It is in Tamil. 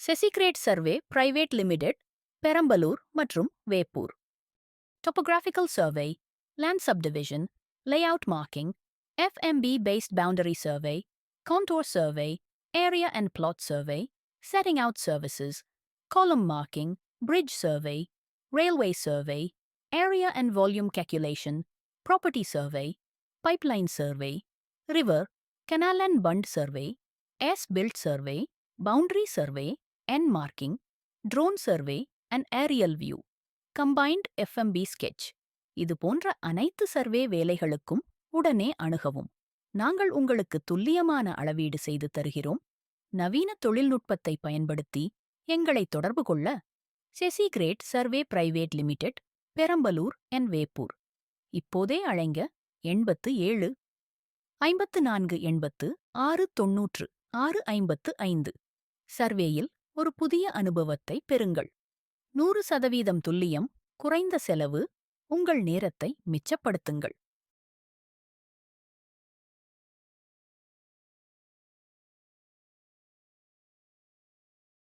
செசிகிரேட் சர்வே பிரைவேட் லிமிடெட் பெரம்பலூர் மற்றும் Veppur topographical survey land subdivision layout marking FMB based boundary survey contour survey area and plot survey setting out services, column marking, bridge survey, railway survey, area and volume calculation, property survey, pipeline survey, river, canal and bund survey, as-built survey, boundary survey, end marking, drone survey and aerial view, combined FMB sketch. இது போன்ற அனைத்து சர்வே வேலைகளுக்கும் உடனே அணுகவும். நாங்கள் உங்களுக்கு துல்லியமான அளவீடு செய்து தருகிறோம். நவீன தொழில்நுட்பத்தை பயன்படுத்தி எங்களை தொடர்பு கொள்ள செசிகிரேட் சர்வே பிரைவேட் லிமிடெட் பெரம்பலூர் என் வேப்பூர். இப்போதே அழைங்க எண்பத்து ஏழு ஐம்பத்து நான்கு எண்பத்து ஆறு தொன்னூற்று ஆறு ஐம்பத்து ஐந்து. சர்வேயில் ஒரு புதிய அனுபவத்தை பெறுங்கள். நூறு சதவீதம் துல்லியம் குறைந்த செலவு உங்கள் நேரத்தை மிச்சப்படுத்துங்கள்.